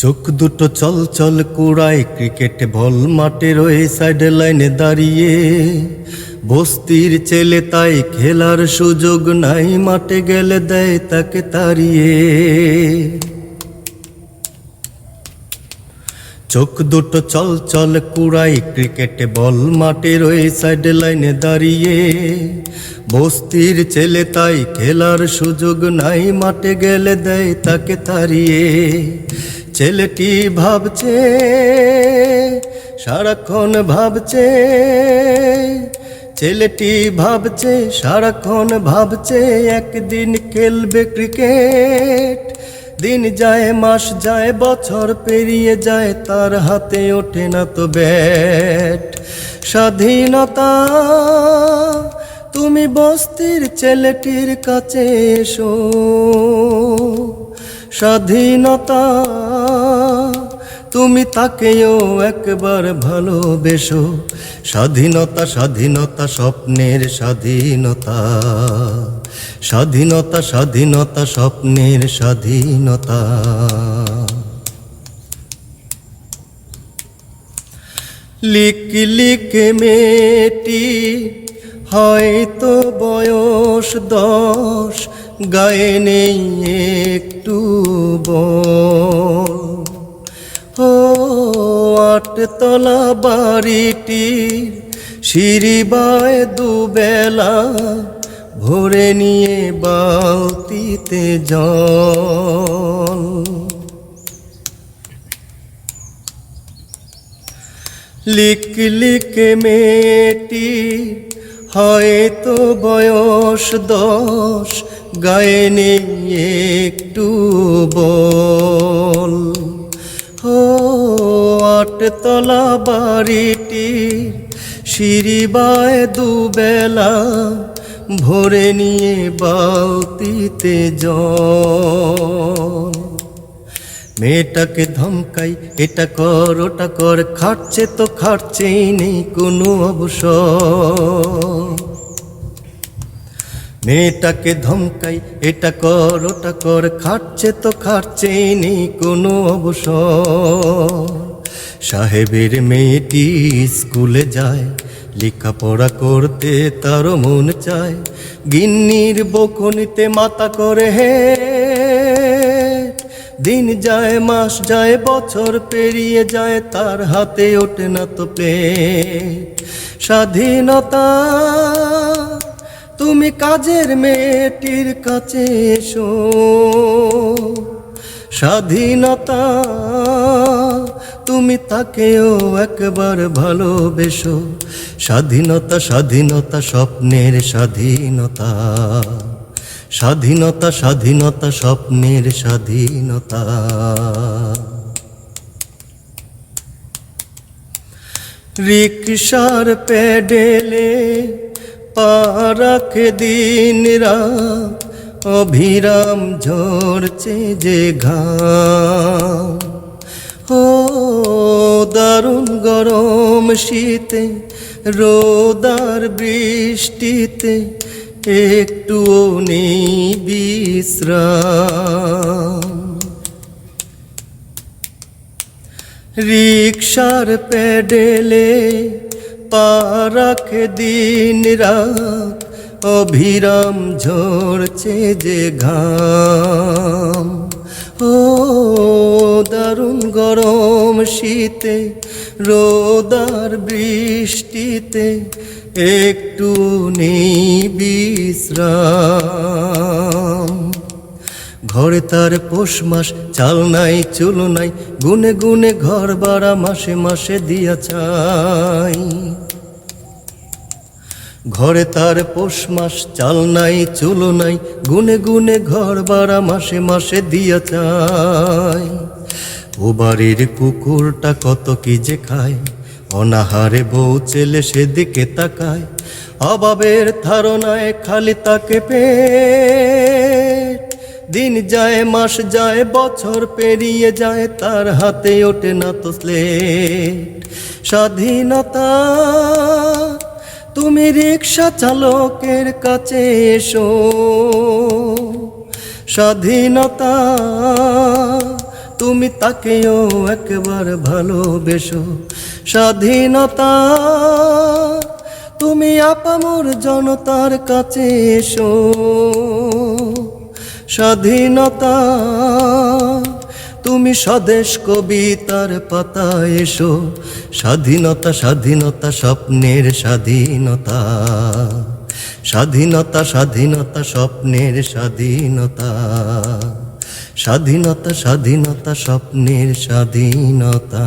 চোখ দুটো চল চল কুড়াই ক্রিকেট বল মাঠের ওই সাইড লাইনে দাঁড়িয়ে। বস্তির ছেলে তাই খেলার সুযোগ নাই, মাঠে গেলে দেয় তাকে তাড়িয়ে। চোখ দুটো চল চল কুড়াই ক্রিকেট বল মাঠের ওই সাইড লাইনে দাঁড়িয়ে। বস্তির ছেলে তাই খেলার সুযোগ নাই, মাঠে গেলে দেয় তাকে তাড়িয়ে। ছেলেটি ভাবছে, সারাক্ষণ ভাবছে। ছেলেটি ভাবছে, সারাক্ষণ ভাবছে, একদিন খেলবে ক্রিকেট। দিন যায়, মাস যায়, বছর পেরিয়ে যায়, তার হাতে ওঠে না তো ব্যাট। স্বাধীনতা, তুমি বস্তির ছেলেটির কাছে এসো। স্বাধীনতা। তুমি তাকেও একবার ভালোবেসো। স্বাধীনতা স্বাধীনতা, স্বপ্নের স্বাধীনতা। স্বাধীনতা স্বাধীনতা, স্বপ্নের স্বাধীনতা। লিক লিখে মেয়েটি, হয়তো বয়স দশ গায়ে নেই একটু ও আটতলা বাড়িটি সিঁড়িবায় দুবেলা ভরে নিয়ে বালতিতে জল। লিক লিক মেয়েটি হয়তো বয়স দশ, গায়ে একটু বল। ও আটতলা বাড়িটি সিঁড়িবায় দুবেলা ভরে নিয়ে বালতিতে জল। মেয়েটাকে ধমকাই, এটা কর, ওটা কর, খাটছে তো খাটছেই নেই কোনো অবসর। মেয়েটাকে ধমকাই, এটা কর, ওটা কর, খাটছে তো খাটছেই নেই কোনো অবসর। সাহেবের মেয়েটি স্কুলে যায়, লেখাপড়া করতে তারও মন চায়, গিন্নির বকুনিতে মাথা করে হে দিন যায়, মাস যায়, বছর পেরিয়ে যায়, তার হাতে ওঠে না তো প্লেট স্বাধীনতা, তুমি কাজের মেয়েটির কাছে এসো। স্বাধীনতা, তুমি তাকেও একবার ভালোবেসো। স্বাধীনতা স্বাধীনতা, স্বপ্নের স্বাধীনতা। স্বাধীনতা স্বাধীনতা, স্বপ্নের স্বাধীনতা। রিক্সার প্যাডেলে পা রাখে দিন রাত, অভিরাম ঝরছে যে ঘাম। ও দারুণ গরম শীতে, রোদার বৃষ্টিতে একটুও নেই বিশ্রাম। রিক্সার প্যাডেলে পা দিন রাত, অভিরাম ঝরছে যে ঘাম। ও দারুণ গরম শীতে রোদার বৃষ্টিতে একটু নেই বিশ্রাম। ঘরে তার পোষ মাস, চাল নাই, চুল নাই, গুনে গুনে ঘর বাড়া মাসে মাসে দিয়া চাই। ঘরে তার পোষ মাস, চাল নাই, চুল নাই, গুনে গুনে ঘর বাড়া মাসে মাসে দিয়া চাই। ও বাড়ির কুকুরটা কত কি যে খায়, অনাহারে বউ ছেলে সেদিকে তাকায়, অভাবের ধারণায় খালি তাকে পেট। দিন যায়, মাস যায়, বছর পেরিয়ে যায়, তার হাতে ওঠে না তো স্লেট। স্বাধীনতা, তুমি রিক্সা চালকের কাছে এসো। স্বাধীনতা তুমি তাকেও একবার ভালোবেসো। স্বাধীনতা, তুমি আপামর জনতার কাছে এসো। স্বাধীনতা, তুমি স্বদেশ কবিতার পাতা এসো। স্বাধীনতা স্বাধীনতা, স্বপ্নের স্বাধীনতা। স্বাধীনতা স্বাধীনতা, স্বপ্নের স্বাধীনতা। স্বাধীনতা স্বাধীনতা স্বপ্নের স্বাধীনতা।